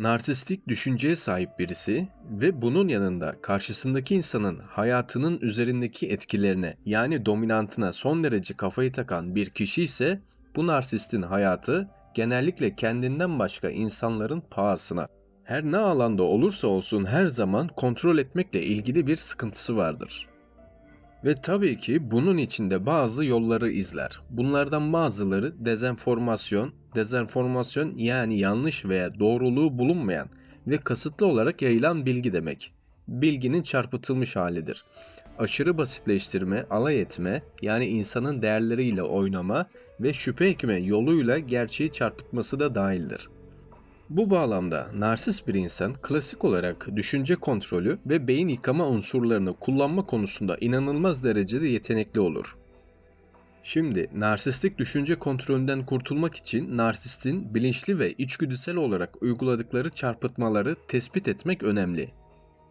Narsistik düşünceye sahip birisi ve bunun yanında karşısındaki insanın hayatının üzerindeki etkilerine yani dominantına son derece kafayı takan bir kişi ise bu narsistin hayatı genellikle kendinden başka insanların pahasına. Her ne alanda olursa olsun her zaman kontrol etmekle ilgili bir sıkıntısı vardır. Ve tabii ki bunun içinde bazı yolları izler. Bunlardan bazıları dezenformasyon, dezenformasyon yani yanlış veya doğruluğu bulunmayan ve kasıtlı olarak yayılan bilgi demek. Bilginin çarpıtılmış halidir. Aşırı basitleştirme, alay etme yani insanın değerleriyle oynama ve şüphe ekme yoluyla gerçeği çarpıtması da dahildir. Bu bağlamda narsist bir insan klasik olarak düşünce kontrolü ve beyin yıkama unsurlarını kullanma konusunda inanılmaz derecede yetenekli olur. Şimdi narsistik düşünce kontrolünden kurtulmak için narsistin bilinçli ve içgüdüsel olarak uyguladıkları çarpıtmaları tespit etmek önemli.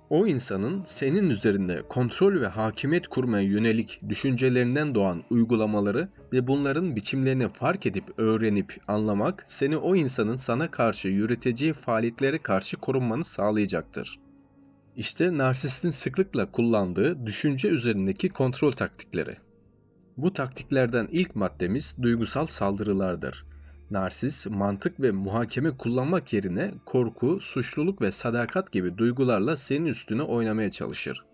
O insanın senin üzerinde kontrol ve hakimiyet kurmaya yönelik düşüncelerinden doğan uygulamaları ve bunların biçimlerini fark edip öğrenip anlamak seni o insanın sana karşı yürüteceği faaliyetlere karşı korunmanı sağlayacaktır. İşte narsistin sıklıkla kullandığı düşünce üzerindeki kontrol taktikleri. Bu taktiklerden ilk maddemiz duygusal saldırılardır. Narsis, mantık ve muhakeme kullanmak yerine korku, suçluluk ve sadakat gibi duygularla senin üstüne oynamaya çalışır.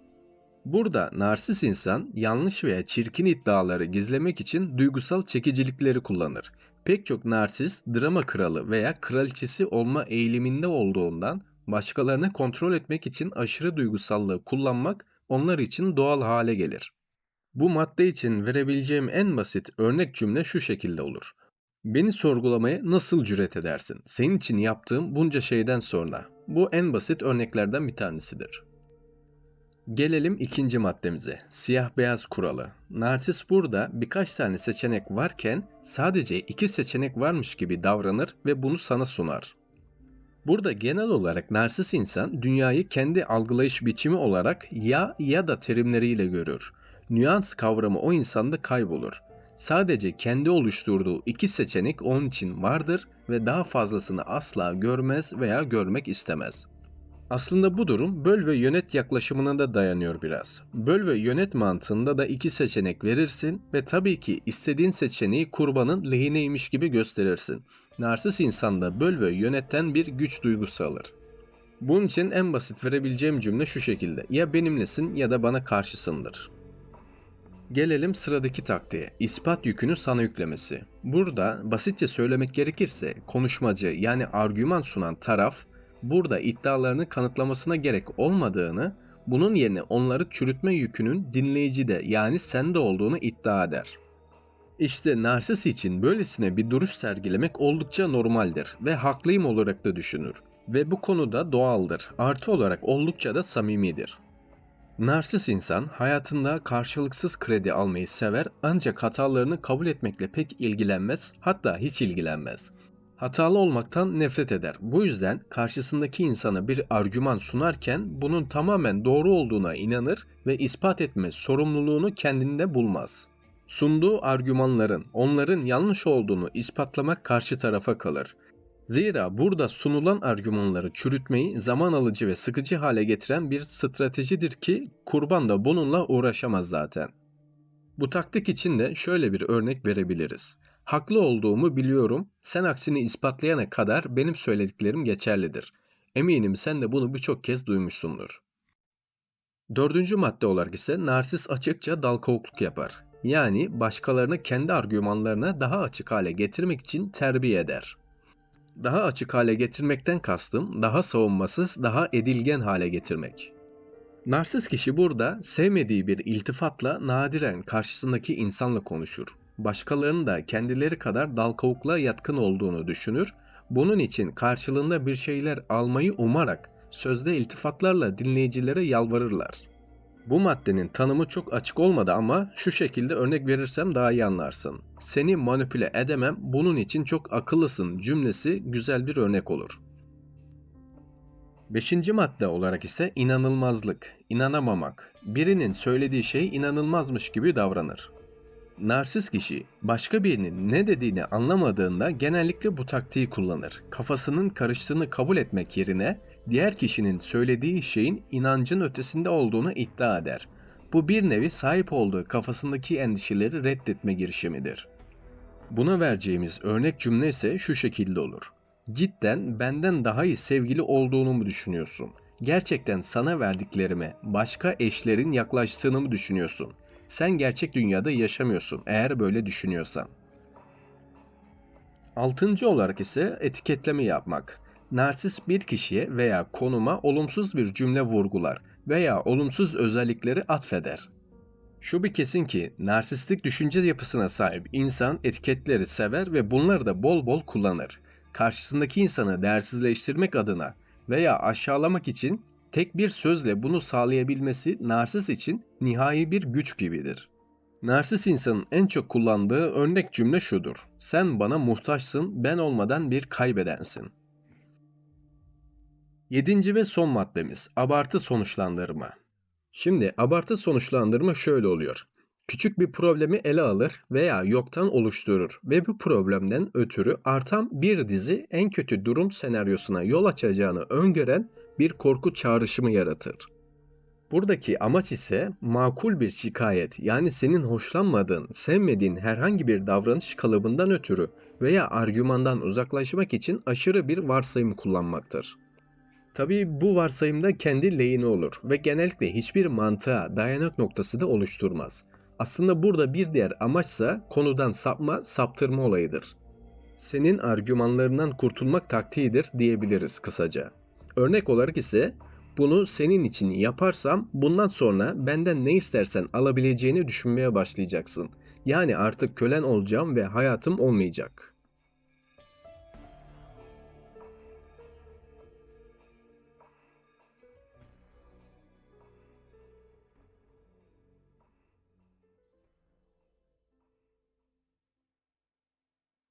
Burada narsis insan yanlış veya çirkin iddiaları gizlemek için duygusal çekicilikleri kullanır. Pek çok narsis drama kralı veya kraliçesi olma eğiliminde olduğundan başkalarını kontrol etmek için aşırı duygusallığı kullanmak onlar için doğal hale gelir. Bu madde için verebileceğim en basit örnek cümle şu şekilde olur. Beni sorgulamaya nasıl cüret edersin? Senin için yaptığım bunca şeyden sonra. Bu en basit örneklerden bir tanesidir. Gelelim ikinci maddemize. Siyah beyaz kuralı. Narsis burada birkaç tane seçenek varken sadece iki seçenek varmış gibi davranır ve bunu sana sunar. Burada genel olarak narsis insan dünyayı kendi algılayış biçimi olarak ya ya da terimleriyle görür. Nüans kavramı o insanda kaybolur. Sadece kendi oluşturduğu iki seçenek onun için vardır ve daha fazlasını asla görmez veya görmek istemez. Aslında bu durum böl ve yönet yaklaşımına da dayanıyor biraz. Böl ve yönet mantığında da iki seçenek verirsin ve tabii ki istediğin seçeneği kurbanın lehineymiş gibi gösterirsin. Narsis insanda böl ve yönetten bir güç duygusu alır. Bunun için en basit verebileceğim cümle şu şekilde. Ya benimlesin ya da bana karşısındır. Gelelim sıradaki taktiğe. İspat yükünü sana yüklemesi. Burada basitçe söylemek gerekirse konuşmacı yani argüman sunan taraf burada iddialarını kanıtlamasına gerek olmadığını, bunun yerine onları çürütme yükünün dinleyicide yani sende olduğunu iddia eder. İşte narsis için böylesine bir duruş sergilemek oldukça normaldir ve haklıyım olarak da düşünür. Ve bu konuda doğaldır. Artı olarak oldukça da samimidir. Narsis insan hayatında karşılıksız kredi almayı sever ancak hatalarını kabul etmekle pek ilgilenmez hatta hiç ilgilenmez. Hatalı olmaktan nefret eder. Bu yüzden karşısındaki insana bir argüman sunarken bunun tamamen doğru olduğuna inanır ve ispat etme sorumluluğunu kendinde bulmaz. Sunduğu argümanların onların yanlış olduğunu ispatlamak karşı tarafa kalır. Zira burada sunulan argümanları çürütmeyi zaman alıcı ve sıkıcı hale getiren bir stratejidir ki kurban da bununla uğraşamaz zaten. Bu taktik için de şöyle bir örnek verebiliriz. Haklı olduğumu biliyorum. Sen aksini ispatlayana kadar benim söylediklerim geçerlidir. Eminim sen de bunu birçok kez duymuşsundur. Dördüncü madde olarak ise narsis açıkça dal kavukluk yapar. Yani başkalarını kendi argümanlarına daha açık hale getirmek için terbiye eder. Daha açık hale getirmekten kastım daha savunmasız, daha edilgen hale getirmek. Narsis kişi burada sevmediği bir iltifatla nadiren karşısındaki insanla konuşur. Başkalarının da kendileri kadar dal kavukla yatkın olduğunu düşünür. Bunun için karşılığında bir şeyler almayı umarak sözde iltifatlarla dinleyicilere yalvarırlar. Bu maddenin tanımı çok açık olmadı ama şu şekilde örnek verirsem daha iyi anlarsın. Seni manipüle edemem, bunun için çok akıllısın cümlesi güzel bir örnek olur. Beşinci madde olarak ise inanılmazlık, inanamamak. Birinin söylediği şey inanılmazmış gibi davranır. Narsist kişi başka birinin ne dediğini anlamadığında genellikle bu taktiği kullanır. Kafasının karıştığını kabul etmek yerine diğer kişinin söylediği şeyin inancın ötesinde olduğunu iddia eder. Bu bir nevi sahip olduğu kafasındaki endişeleri reddetme girişimidir. Buna vereceğimiz örnek cümle ise şu şekilde olur. Cidden benden daha iyi sevgili olduğunu mu düşünüyorsun? Gerçekten sana verdiklerime başka eşlerin yaklaştığını mı düşünüyorsun? Sen gerçek dünyada yaşamıyorsun eğer böyle düşünüyorsan. Altıncı olarak ise etiketleme yapmak. Narsist bir kişiye veya konuma olumsuz bir cümle vurgular veya olumsuz özellikleri atfeder. Şu bir kesin ki narsistik düşünce yapısına sahip insan etiketleri sever ve bunları da bol bol kullanır. Karşısındaki insanı değersizleştirmek adına veya aşağılamak için tek bir sözle bunu sağlayabilmesi narsist için nihai bir güç gibidir. Narsist insanın en çok kullandığı örnek cümle şudur. Sen bana muhtaçsın, ben olmadan bir kaybedensin. Yedinci ve son maddemiz abartı sonuçlandırma. Şimdi abartı sonuçlandırma şöyle oluyor. Küçük bir problemi ele alır veya yoktan oluşturur ve bu problemden ötürü artan bir dizi en kötü durum senaryosuna yol açacağını öngören bir korku çağrışımı yaratır. Buradaki amaç ise makul bir şikayet yani senin hoşlanmadığın, sevmediğin herhangi bir davranış kalıbından ötürü veya argümandan uzaklaşmak için aşırı bir varsayım kullanmaktır. Tabii bu varsayımda kendi lehine olur ve genellikle hiçbir mantığa dayanak noktası da oluşturmaz. Aslında burada bir diğer amaçsa konudan sapma, saptırma olayıdır. Senin argümanlarından kurtulmak taktiğidir diyebiliriz kısaca. Örnek olarak ise bunu senin için yaparsam bundan sonra benden ne istersen alabileceğini düşünmeye başlayacaksın. Yani artık kölen olacağım ve hayatım olmayacak.